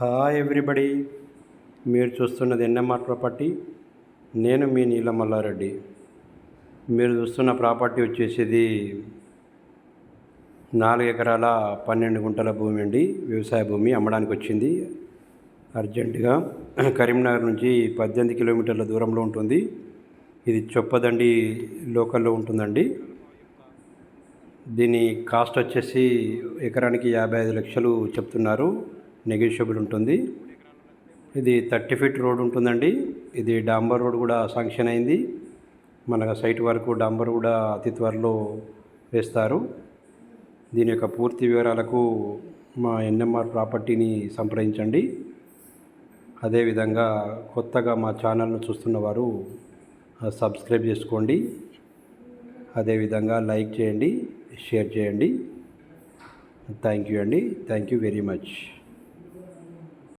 Hi everybody మీరు చూస్తున్నది NMR property. నేను మీ నీల మల్లారెడ్డి. మీరు చూస్తున్న ప్రాపర్టీ వచ్చేసి నాలుగు ఎకరాల పన్నెండు గుంటల భూమి అండి. వ్యవసాయ భూమి అమ్మడానికి వచ్చింది. అర్జెంటుగా కరీంనగర్ నుంచి పద్దెనిమిది కిలోమీటర్ల దూరంలో ఉంటుంది. ఇది చొప్పదండి లోకల్లో ఉంటుందండి. దీని కాస్ట్ వచ్చేసి ఎకరానికి యాభై ఐదు లక్షలు చెప్తున్నారు. నెగోషియబుల్ ఉంటుంది. ఇది థర్టీ ఫీట్ రోడ్ ఉంటుందండి. ఇది డాంబర్ రోడ్ కూడా శాంక్షన్ అయింది. మన సైట్ వరకు డాంబర్ కూడా అతి త్వరలో వేస్తారు. దీని యొక్క పూర్తి వివరాలకు మా ఎన్ఎంఆర్ ప్రాపర్టీని సంప్రదించండి. అదేవిధంగా కొత్తగా మా ఛానల్ను చూస్తున్న వారు సబ్స్క్రైబ్ చేసుకోండి. అదేవిధంగా లైక్ చేయండి షేర్ చేయండి. థ్యాంక్ యూ అండి. Thank you very much.